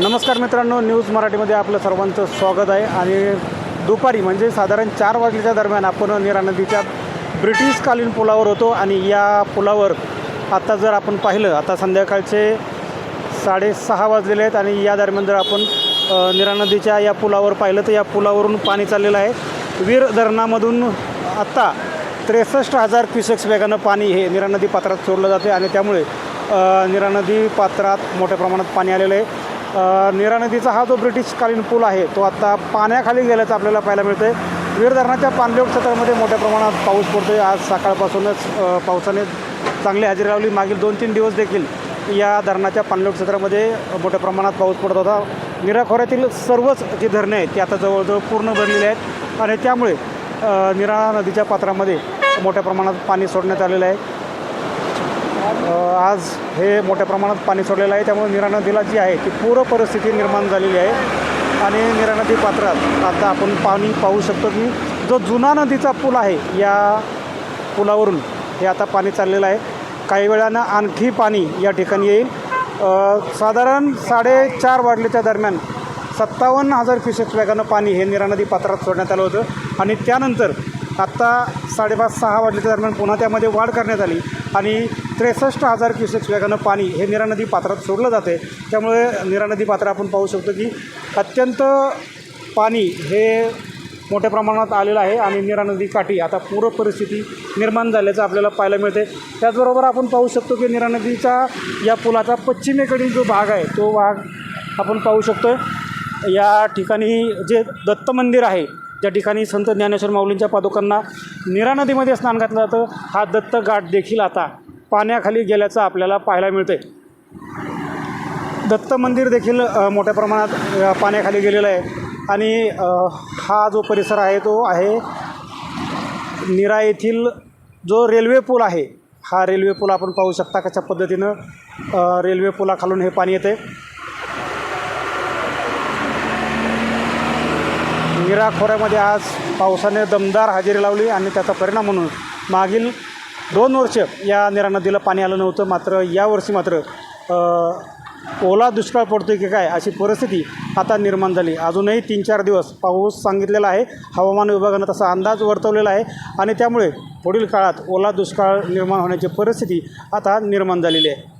नमस्कार मित्रांनो न्यूज मराठीमध्ये आपलं सर्वांचं स्वागत आहे. आणि दुपारी म्हणजे साधारण चार वाजल्याच्या दरम्यान आपण नीरा नदीच्या ब्रिटिशकालीन पुलावर होतो. आणि या पुलावर आता जर आपण पाहिलं आता संध्याकाळचे साडेसहा वाजलेले आहेत. आणि या दरम्यान जर आपण अ, नदीच्या या पुलावर पाहिलं तर या पुलावरून पाणी चाललेलं आहे. वीर धरणामधून आत्ता त्रेसष्ट हजार क्युसेक्स वेगानं पाणी हे निरानदी पात्रात सोडलं जाते. आणि त्यामुळे निरानदी नदी पात्रात मोठ्या प्रमाणात पाणी आलेलं आहे. नीरा नदीचा हा जो ब्रिटिशकालीन पूल आहे तो आत्ता पाण्याखाली गेल्याचं आपल्याला पाहायला मिळतं आहे वीर धरणाच्या पाणलोट क्षेत्रामध्ये मोठ्या प्रमाणात पाऊस पडतो आहे आज सकाळपासूनच पावसाने चांगली हजेरी लावली. मागील दोन तीन दिवस देखील या धरणाच्या पाणलोट क्षेत्रामध्ये मोठ्या प्रमाणात पाऊस पडत होता. नीरा खोऱ्यातील सर्वच जी धरणे आहेत ती आता जवळजवळ पूर्ण भरलेली आहेत आणि त्यामुळे निरा नदीच्या पात्रामध्ये मोठ्या प्रमाणात पाणी सोडण्यात आलेलं आहे. आज हे मोठ्या प्रमाणात पाणी सोडलेलं आहे. त्यामुळे निरा नदीला जी आहे ती पूर परिस्थिती निर्माण झालेली आहे. आणि निरा नदी पात्रात आता आपण पाणी पाहू शकतो की जो जुना नदीचा पूल आहे या पुलावरून हे आता पाणी चाललेलं आहे. काही वेळानं आणखी पाणी या ठिकाणी येईल. साधारण साडेचार वाढलेच्या दरम्यान सत्तावन्न हजार क्युसेक्स वेगानं पाणी हे निरा नदी पात्रात सोडण्यात आलं होतं. आणि त्यानंतर आत्ता साडेपाच सहा वाजल्याच्या दरम्यान पुन्हा त्यामध्ये वाढ करण्यात आली आणि त्रेसष्ट हजार क्युसेक्स वेगानं पाणी हे निरा नदी पात्रात सोडलं जाते त्यामुळे निरा नदी पात्र आपण पाहू शकतो की अत्यंत पाणी हे मोठ्या प्रमाणात आलेलं आहे आणि निरा नदी काठी आता पूर परिस्थिती निर्माण झाल्याचं आपल्याला पाहायला मिळते त्याचबरोबर आपण पाहू शकतो की निरा नदीचा या पुलाचा पश्चिमेकडील जो भाग आहे तो भाग आपण पाहू शकतो या ठिकाणी जे दत्त मंदिर आहे ज्या ठिकाणी संत ज्ञानेश्वर माऊलींच्या पादुकांना निरा नदीमध्ये स्नान घातलं जातं हा दत्त घाट देखील आता पाण्याखाली गेल्याचं आपल्याला पाहायला मिळतं दत्त मंदिर देखील मोठ्या प्रमाणात पाण्याखाली गेलेलं आहे. आणि हा जो परिसर आहे तो आहे निरा येथील जो रेल्वे पूल आहे हा रेल्वे पूल आपण पाहू शकता कशा पद्धतीनं रेल्वे पुलाखालून हे पाणी येते नीरा खोऱ्यामध्ये आज पावसाने दमदार हजेरी लावली आणि त्याचा परिणाम म्हणून मागील दोन वर्ष या निरा नदीला पाणी आलं नव्हतं. मात्र यावर्षी मात्र ओला दुष्काळ पडतो की काय अशी परिस्थिती आता निर्माण झाली. अजूनही तीन चार दिवस पाऊस सांगितलेला आहे. हवामान विभागानं तसा अंदाज वर्तवलेला आहे आणि त्यामुळे पुढील काळात ओला दुष्काळ निर्माण होण्याची परिस्थिती आता निर्माण झालेली आहे.